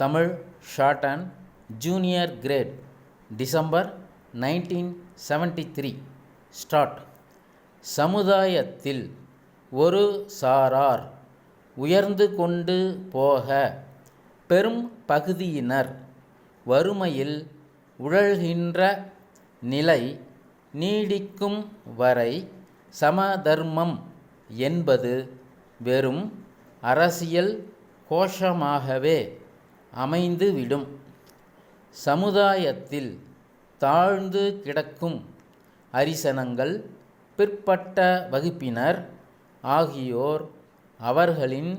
Tamil short and junior great December nineteen seventy three. Start. சமுதாயத்தில் ஒரு சாரார் உயர்ந்து கொண்டு போக பெரும் பகுதியினர் வறுமையில் உழல்கின்ற நிலை நீடிக்கும் வரை சமதர்மம் என்பது வெறும் அரசியல் கோஷமாகவே அமைந்துவிடும். சமுதாயத்தில் தாழ்ந்து கிடக்கும் அரிசனங்கள் பிற்பட்ட வகுப்பினர் ஆகியோர் அவர்களின்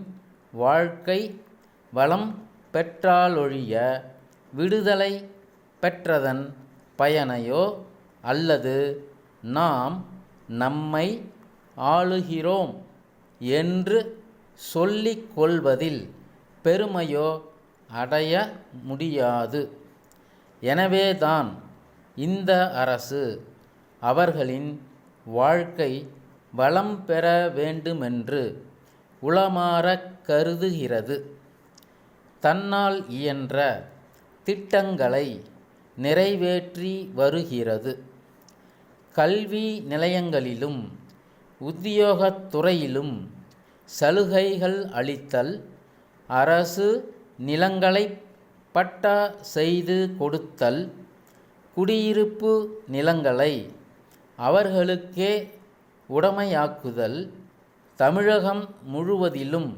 வாழ்க்கை வளம் பெற்றாலொழிய விடுதலை பெற்றதன் பயனையோ அல்லது நாம் நம்மை ஆளுகிறோம் என்று சொல்லிக் கொள்வதில் பெருமையோ அடைய முடியாது. எனவேதான் இந்த அரசு அவர்களின் வாழ்க்கை வளம் பெற வேண்டுமென்று உளமாறக் கருதுகிறது. தன்னால் இயன்ற திட்டங்களை நிறைவேற்றி வருகிறது. கல்வி நிலையங்களிலும் உத்தியோகத் துறையிலும் சலுகைகள் அளித்தல் அரசு நிலங்களை பட்டா செய்து கொடுத்தல் குடியிருப்பு நிலங்களை அவர்களுக்கே உடைமையாக்குதல் தமிழகம் முழுவதிலும்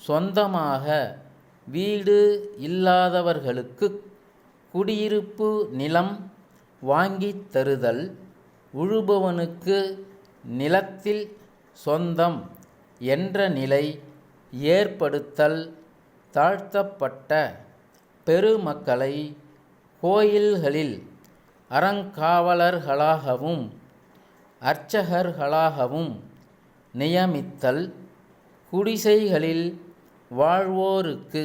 சொந்தமாக வீடு இல்லாதவர்களுக்கு குடியிருப்பு நிலம் வாங்கித் தருதல் உழுபவனுக்கு நிலத்தில் சொந்தம் என்ற நிலை ஏற்படுத்தல் தாழ்த்தப்பட்ட பெருமக்களை கோயில்களில் அறங்காவலர்களாகவும் அர்ச்சகர்களாகவும் நியமித்தல் குடிசைகளில் வாழ்வோருக்கு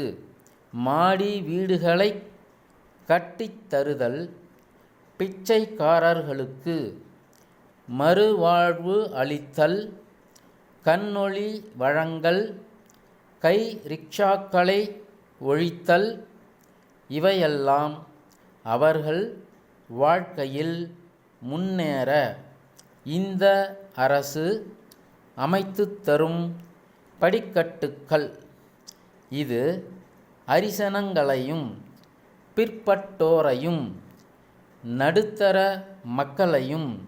மாடி வீடுகளை கட்டித்தருதல் பிச்சைக்காரர்களுக்கு மறுவாழ்வு அளித்தல் கண்ணொளி வழங்கல் கை ரிக்ஷாக்களை ஒழித்தல் இவையெல்லாம் அவர்கள் வாழ்க்கையில் முன்னேற இந்த அரசு அமைத்துத் தரும் படிக்கட்டுக்கள். இது அரிசனங்களையும் பிற்பட்டோரையும் நடுத்தர மக்களையும்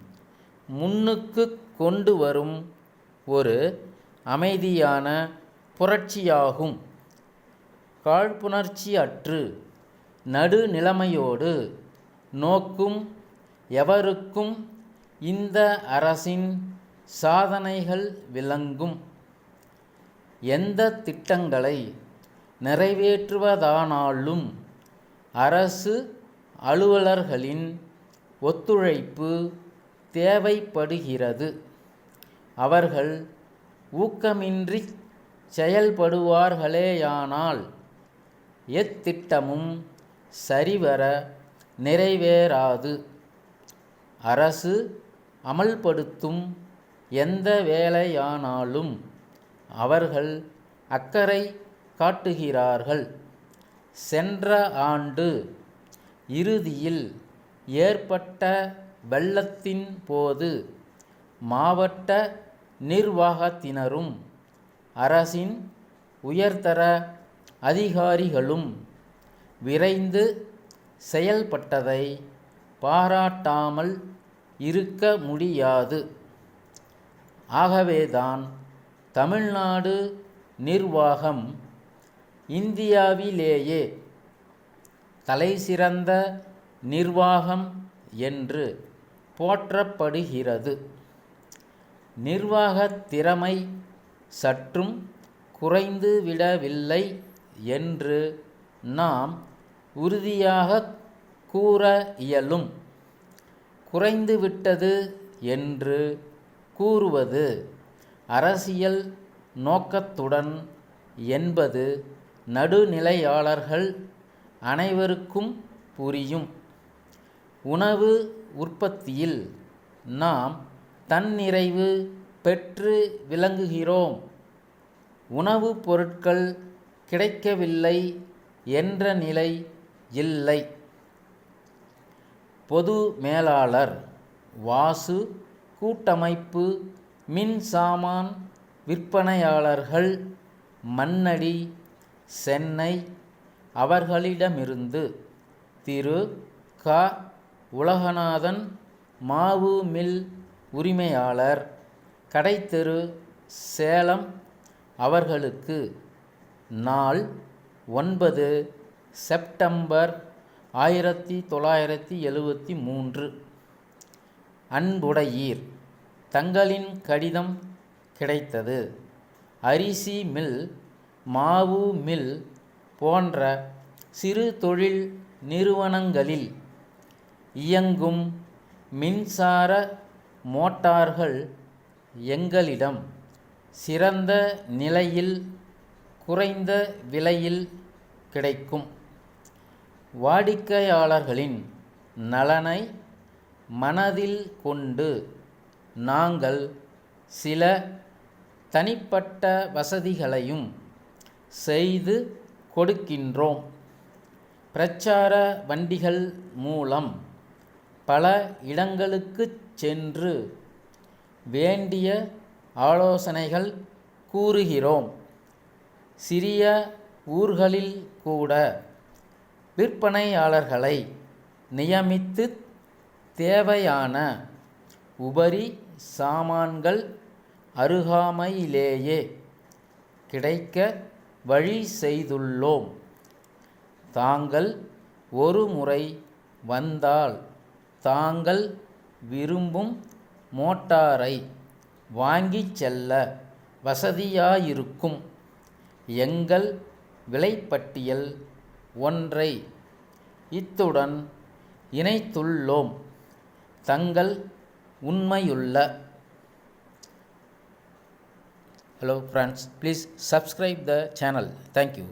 முன்னுக்கு கொண்டு வரும் ஒரு அமைதியான புரட்சியாகும். காழ்ப்புணர்ச்சியற்று நடுநிலைமையோடு நோக்கும் எவருக்கும் இந்த அரசின் சாதனைகள் விளங்கும். எந்த திட்டங்களை நிறைவேற்றுவதானாலும் அரசு அலுவலர்களின் ஒத்துழைப்பு தேவைப்படுகிறது. அவர்கள் ஊக்கமின்றி செயல்படுவார்களேயானால் எத்திட்டமும் சரிவர நிறைவேறாது. அரசு அமல்படுத்தும் எந்த வேலையானாலும் அவர்கள் அக்கறை காட்டுகிறார்கள். சென்ற ஆண்டு இறுதியில் ஏற்பட்ட வெள்ளத்தின் போது மாவட்ட நிர்வாகத்தினரும் அரசின் உயர்தர அதிகாரிகளும் விரைந்து செயல்பட்டதை பாராட்டாமல் இருக்க முடியாது. ஆகவேதான் தமிழ்நாடு நிர்வாகம் இந்தியாவிலேயே தலைசிறந்த நிர்வாகம் என்று போற்றப்படுகிறது. நிர்வாகத் திறமை சற்றும் குறைந்துவிடவில்லை என்று நாம் உறுதியாக கூற இயலும். குறைந்துவிட்டது என்று கூறுவது அரசியல் நோக்கத்துடன் என்பது நடுநிலையாளர்கள் அனைவருக்கும் புரியும். உணவு உற்பத்தியில் நாம் தன்னிறைவு பெற்று விளங்குகிறோம். உணவுப் பொருட்கள் கிடைக்கவில்லை என்ற நிலை இல்லை. பொது மேலாளர் வாசு கூட்டமைப்பு மின் சாமான் விற்பனையாளர்கள் மண்ணடி சென்னை அவர்களிடமிருந்து திரு. க. உலகநாதன் மாவு மில் உரிமையாளர் கடைத்தெரு சேலம் அவர்களுக்கு நாள் ஒன்பது செப்டம்பர் ஆயிரத்தி தொள்ளாயிரத்தி எழுவத்தி மூன்று. அன்புடையீர் தங்களின் கடிதம் கிடைத்தது. அரிசி மில் மாவு மில் போன்ற சிறு தொழில் நிறுவனங்களில் இயங்கும் மின்சார மோட்டார்கள் எங்களிடம் சிறந்த நிலையில் குறைந்த விலையில் கிடைக்கும். வாடிக்கையாளர்களின் நலனை மனதில் கொண்டு நாங்கள் சில தனிப்பட்ட வசதிகளையும் செய்து கொடுக்கின்றோம். பிரச்சார வண்டிகள் மூலம் பல இடங்களுக்குச் சென்று வேண்டிய ஆலோசனைகள் கூறுகிறோம். சிறிய ஊர்களில் கூட விற்பனையாளர்களை நியமித்து தேவையான உபரி சாமான்கள் அருகாமையிலேயே கிடைக்க வழி செய்துள்ளோம். தாங்கள் ஒரு முறை வந்தால் தாங்கள் விரும்பும் மோட்டாரை வாங்கிச் செல்ல வசதியாயிருக்கும். எங்கள் விலைப்பட்டியல் ஒன்றை இத்துடன் இணைத்துள்ளோம். தங்கள் உண்மையுள்ள hello friends please subscribe the channel thank you